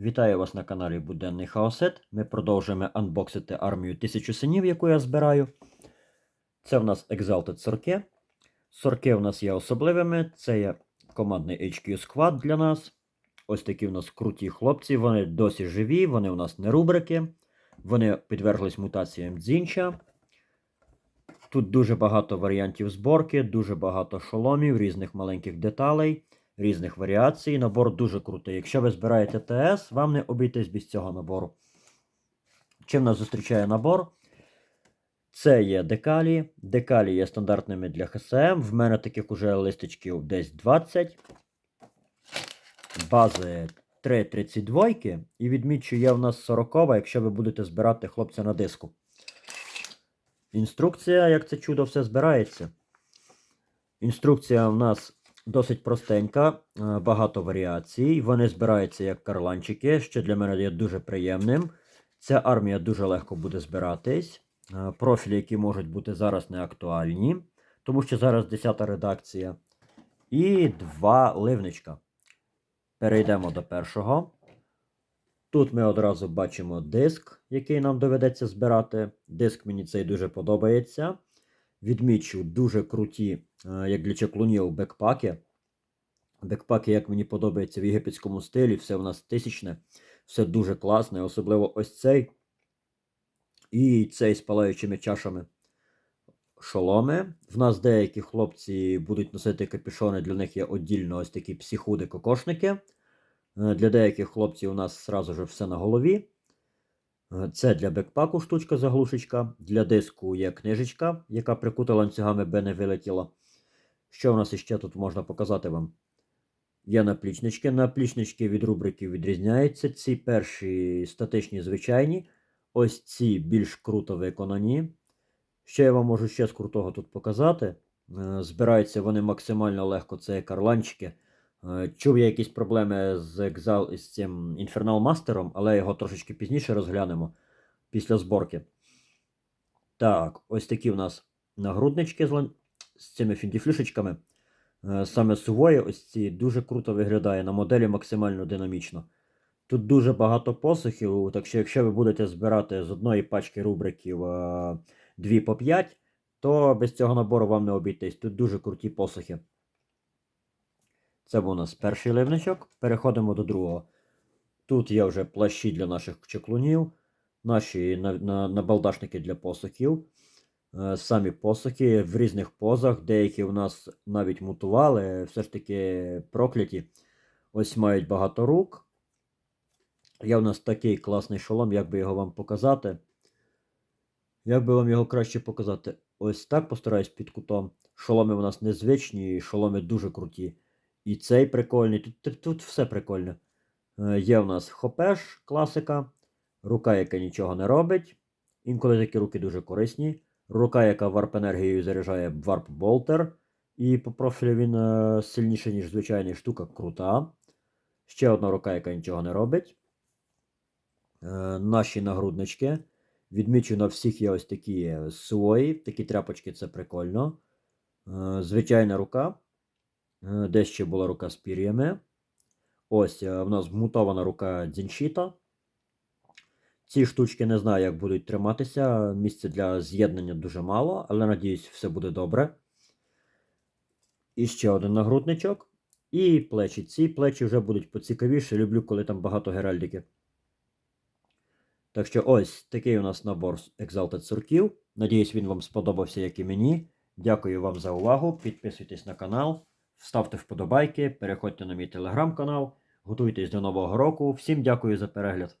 Вітаю вас на каналі Буденний Хаосет. Ми продовжуємо анбоксити армію тисячу синів, яку я збираю. Це в нас Exalted сорки. Сорки у нас є особливими. Це є командний HQ Squad для нас. Ось такі у нас круті хлопці. Вони досі живі, вони у нас не рубрики. Вони підверглись мутаціям дзінча. Тут дуже багато варіантів зборки, дуже багато шоломів, різних маленьких деталей, різних варіацій. Набор дуже крутий. Якщо ви збираєте ТС, вам не обійтись без цього набору. Чим нас зустрічає набор? Це є декалі. Декалі є стандартними для ХСМ. В мене таких уже листочків десь 20. Бази 3,32. І відмічу, є в нас 40, якщо ви будете збирати хлопця на диску. Інструкція, як це чудо, все збирається. Інструкція в нас досить простенька, е, багато варіацій. Вони збираються як карланчики, що для мене є дуже приємним. Ця армія дуже легко буде збиратись. Е, Профілі, які можуть бути зараз не актуальні, тому що зараз 10 редакція. І два ливничка. Перейдемо до першого. Тут ми одразу бачимо диск, який нам доведеться збирати. Диск мені цей дуже подобається. Відмічу дуже круті, е, як для чеклунів, бекпаки. Бекпаки, як мені подобається в єгипетському стилі, все у нас тисячне, все дуже класне, особливо ось цей. І цей з палаючими чашами шоломи. В нас деякі хлопці будуть носити капюшони, для них є віддільно ось такі психуди-кокошники. Е, Для деяких хлопців у нас сразу же все на голові. Е, Це для бекпаку штучка заглушечка. Для диску є книжечка, яка прикута ланцюгами, би не вилетіла. Що у нас іще тут можна показати вам? Є наплічнички. Наплічнички від рубриків відрізняються. Ці перші статичні, звичайні. Ось ці більш круто виконані. Що я вам можу ще з крутого тут показати? Е, Збираються вони максимально легко, це карланчики. Е, Чув я якісь проблеми з Exal з цим Infernal Master, але його трошечки пізніше розглянемо після зборки. Так, ось такі в нас нагруднички з, з цими фіндіфлюшечками. Е, Саме сувої, ось ці дуже круто виглядає на моделі максимально динамічно. Тут дуже багато посухів, так що якщо ви будете збирати з одної пачки рубриків е, 2 по 5, то без цього набору вам не обійтись. Тут дуже круті посухи. Це був у нас перший ливничок. Переходимо до другого. Тут є вже плащі для наших чеклунів, наші на, на, набалдашники для посохів. Е, Самі посохи в різних позах. Деякі у нас навіть мутували, все ж таки прокляті. Ось мають багато рук. Є у нас такий класний шолом, як би його вам показати. Як би вам його краще показати? Ось так постараюсь під кутом. Шоломи у нас незвичні, шоломи дуже круті. І цей прикольний. Тут, тут, все прикольно. Е, Є у нас хопеш, класика, рука, яка нічого не робить. Інколи такі руки дуже корисні. Рука, яка варп енергією заряджає варп болтер. І по профілю він е, сильніший, ніж звичайна штука, крута. Ще одна рука, яка нічого не робить. Е, наші нагруднички. Відмічу на всіх є ось такі свої, такі тряпочки, це прикольно. Звичайна рука. Е, Де ще була рука з пір'ями. Ось е, в нас вмутована рука дзіншіта. Ці штучки не знаю, як будуть триматися. Місця для з'єднання дуже мало, але надіюсь, все буде добре. І ще один нагрудничок. І плечі. Ці плечі вже будуть поцікавіше. Люблю, коли там багато геральдики. Так що ось такий у нас набор Exalted сурків. Надіюсь, він вам сподобався, як і мені. Дякую вам за увагу. Підписуйтесь на канал, ставте вподобайки, переходьте на мій телеграм-канал, готуйтесь до нового року. Всім дякую за перегляд.